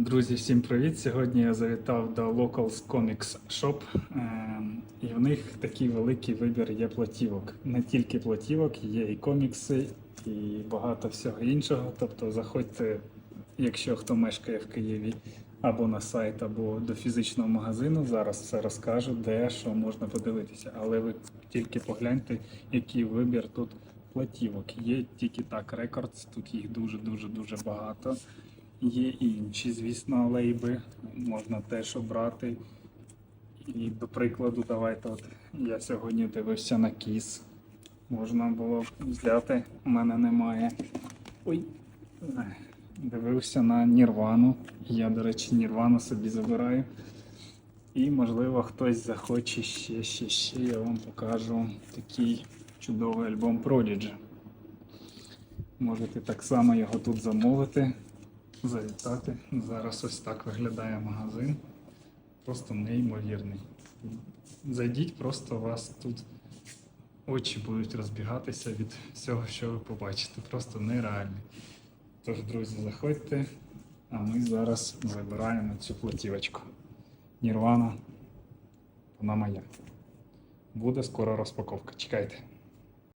Друзі, всім привіт! Сьогодні я завітав до Locals Comics Shop, ем, і в них такий великий вибір є платівок. Не тільки платівок, є і комікси, і багато всього іншого. Тобто заходьте, якщо хто мешкає в Києві, або на сайт, або до фізичного магазину. Зараз все розкажу, де що можна подивитися. Але ви тільки погляньте, який вибір тут платівок. Є тільки так рекордс, тут їх дуже дуже дуже багато. Є інші, звісно, лейби, можна теж обрати. І до прикладу, давайте, от я сьогодні дивився на кіс. Можна було б взяти, у мене немає. Ой. Дивився на Нірвану. Я, до речі, Нірвану собі забираю. І, можливо, хтось захоче ще, ще, ще. Я вам покажу такий чудовий альбом Prodigy. Можете так само його тут замовити, завітати. Зараз ось так виглядає магазин. Просто неймовірний. Зайдіть, просто у вас тут очі будуть розбігатися від всього, що ви побачите. Просто нереальний. Тож, друзі, заходьте, а ми зараз забираємо цю платівочку. Нірвана, вона моя. Буде скоро розпаковка. Чекайте.